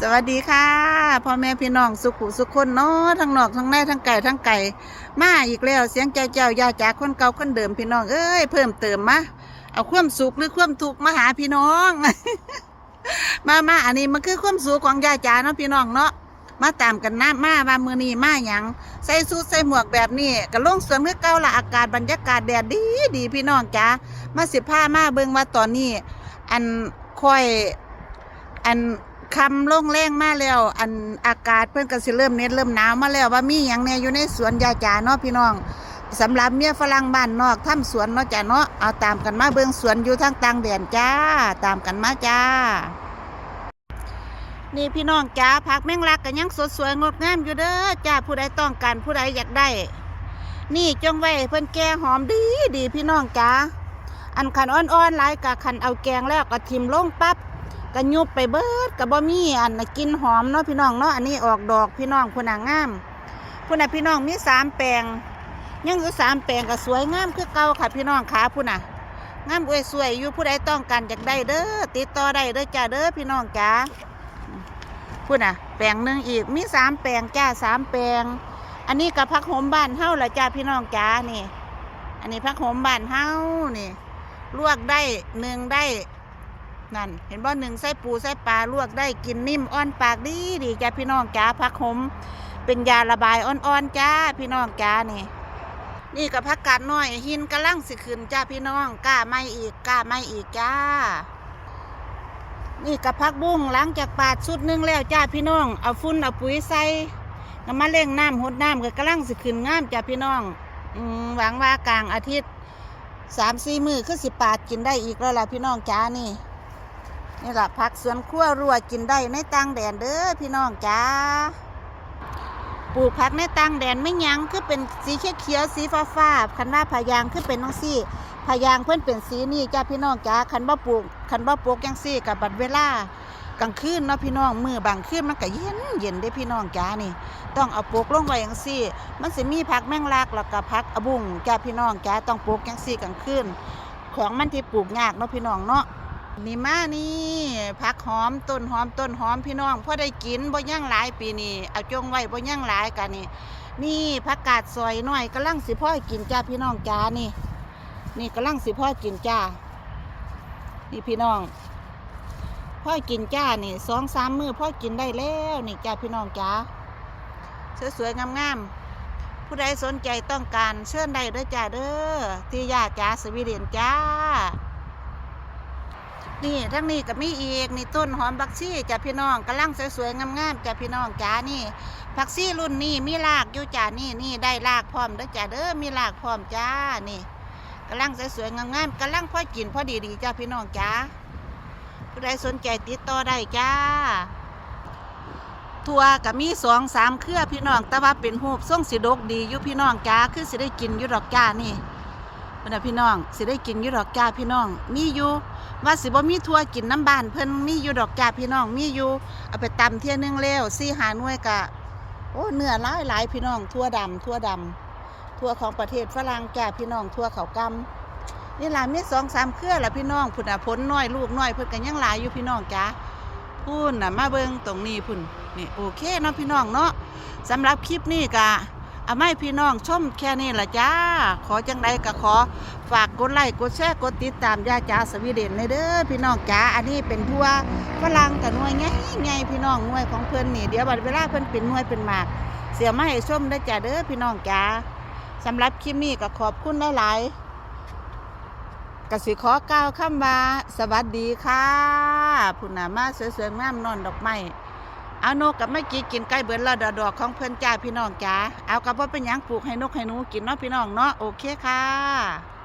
สวัสดีค่ะพ่อแม่พี่น้องสุขุสุขคนเนาะทั้งนอกทั้งในทั้งไก่ทั้งไก่มาอีกแล้วเสียงเจ้าเจ้ายาจากคนเก่าคนเดิมพี่น้องเอ้ยเพิ่มเติมมาเอาความสุขหรือความทุกข์มาหาพี่น้อง มามาอันนี้มันคือความสุขของยาจาเนาะพี่น้องเนาะมาตามกันนะมามามือนี้มาหยังใส่สูทใส่หมวกแบบนี้ก็ลงสวนคือเก่าละอากาศบรรยากาศแดดดีดีพี่น้องจ้ามาสิผ้ามาเบิ่งว่าตอนนี้ อันค่อยอัน คำลงแรงมาแล้ว อันอากาศเพิ่นก็สิเริ่มเน็ดเริ่มหนาวมาแล้วว่ามีหยังแหน่อยู่ในสวนยาจาเนาะพี่น้องสำหรับเมียฝรั่งบ้านนอกทำสวนเนาะจ้าเนาะเอาตามกันมาเบิ่งสวนอยู่ทางต่างแดนจ้า ตามกันมาจ้า นี่พี่น้องจ้าผักแมงลักก็ยังสดสวยงดงามอยู่เด้อจ้าผู้ใดต้องการผู้ใดอยากได้ นี่จงไว้เพิ่นแก่หอมดีดีพี่น้องจ้าอันขันอ่อนๆหลายกะขันเอาแกงแล้วก็ทิมลงปั๊บ ก็ยุบไปเบิดก็บ่มีอันนะกินหอมเนาะพี่น้องเนาะอันนี้ออกดอกพี่น้องพุ่นน่ะงามพุ่นน่ะพี่น้องมีสามแปลง ยังอยู่สามแปลงก็สวยงามคือเก่าค่ะพี่น้องขาพุ่นน่ะงามอวยสวยอยู่ผู้ใดต้องการอยากได้เด้อติดต่อได้เด้อจ้าเด้อพี่น้องจ้าพุ่นน่ะ แปลงหนึ่งอีกมีสามแปลงจ้าสามแปลง อันนี้กับพักหอมบ้านเฮาละจ้าพี่น้องจ้านี่ อันนี้พักหอมบ้านเฮานี่ลวกได้หนึ่งได้ นั่น เห็นบ่หนึ่งใส่ปูใส่ปลาลวกได้กินนิ่มอ่อนปากดีดีจ้าพี่น้องจ้าผักขมเป็นยาระบายอ่อนๆจ้าพี่น้องจ้านี่ นี่กับผักกาดน้อย หินกระลังสิขึ้นจ้าพี่น้องกล้าไม่อีกกล้าไม่อีกจ้า นี่กับผักบุ้งหลังจากปาดสุดนึงแล้วจ้าพี่น้องเอาฟุ้นเอาปุ๋ยใส่ก็มาเล่งน้ำหดน้ำก็กระลังสิขึ้นงามจ้าพี่น้องอืมหวังว่ากลางอาทิตย์สามสี่มือคือสิปาดกินได้อีกแล้วล่ะพี่น้องจ้านี่ นี่แหละผักสวนครัวรัวกินได้ในต่างแดนเด้อพี่น้องจ้าปลูกผักในต่างแดนไม่ยั้งคือเป็นสีเขียวเขียวๆสีฟ้าฟ้าๆคันว่าพะยางคือเป็นน้องซี่พะยางเพื่อนเป็นสีนี่จ้าพี่น้องจ้าคันว่าปลูกคันว่าปลูกยังซี่กับบัดเวลากลางคืนเนาะพี่น้องมือบางคืนมันก็เย็นเย็นได้พี่น้องจ้านี่ ต้องเอาปลูกลงไว้ยังซี่ มันสิมีผักแมงลักแล้วก็ผักอบุ้งจ้าพี่น้องจ้าต้องปลูกยังซี่กลางคืนของมันที่ปลูกยากเนาะพี่น้องเนาะ นี่มานี่ผักหอมต้นหอมต้นหอมพี่น้องพอได้กินบ่ย่างหลายปีนี้เอาจงไว้บ่ย่างหลายกันนี่ นี่ผักกาดซอยหน้อยกำลังสิพ่อกินจ้าพี่น้องจ้านี่ นี่กำลังสิพ่อกินจ้า นี่พี่น้องพ่อกินจ้านี่สองสามมือพ่อกินได้แล้วนี่จ้าพี่น้องจ้าสวยๆงามๆผู้ใดสนใจต้องการเชิญได้เด้อจ้าเด้อที่ยาจ้าสวีเดนจ้า นี่ทั้งนี้ก็มีอีกนี่ต้นหอมบักซี่จ้ะพี่น้องกำลังสวยๆงามๆจ้ะพี่น้องจ้านี่ผักซี่รุ่นนี้มีรากอยู่จ้านี่นี่ได้รากพร้อมเด้อจ้าเด้อมีรากพร้อมจ้านี่กำลังสวยๆงามๆกำลังพอกินพอดีๆจ้าพี่น้องจ้าผู้ใดสนใจติดต่อได้จ้าทัวก็มีสองสามเครือพี่น้องแต่ว่าเป็นหูบส่งสิดกดีอยู่พี่น้องจ้าคือสิได้กินอยู่ดอกจ้านี่ พิ่นน่ะพี่น้องสิได้กินอยู่ดอกจ้าพี่น้อง มีอยู่ว่าสิบ่มีทั่วกินน้ำบานเพิ่นมีอยู่ดอกจ้าพี่น้องมีอยู่เอาไปตำเที่ยนึงแล้วสี่หาหน่วยกะโอ้เนื้อหลายหลายพี่น้องทั่วดำทั่วดำทั่วของประเทศฝรั่งจ้าพี่น้องทั่วเขากำนี่ล่ะมีสองสามเครือละพี่น้องพุ่นอะผลน้อยลูกน้อยเพิ่นก็ยังหลายอยู่พี่น้องจ้าพุ่นน่ะมาเบิ่งตรงนี้พุ่นนี่โอเคเนาะพี่น้องเนาะสำหรับคลิปนี้กะ อาไม่พี่น้องชมแค่นี้ละจ้า ขอจังใดก็ขอ ฝากกดไลค์กดแชร์กดติดตามย่าจ๋าสวีเดนในเด้อพี่น้องจ๋าอันนี้เป็นทัวฝรั่งกับหน่วยไงไงพี่น้องหน่วยของเพิ่อนนี่เดี๋ยวบัดเวลาเพิ่อนเป็นหน่วยเป็นหมาก เสียมาให้ชมได้จ้าเด้อพี่น้องจ๋าสำหรับคลิปนี้ก็ขอบคุณหลายๆกสิขอกล่าวคำว่าสวัสดีค่ะผู้นามาสวยๆงามนอนดอกไม้ เอานกกับไม่กี้กินใกล้เบิดแล้วดอกๆของเพื่อนจ้าพี่น้องจ้าเอากับว่าเป็นยังปลูกให้นกให้หนูกินเนาะพี่น้องเนาะโอเคค่ะ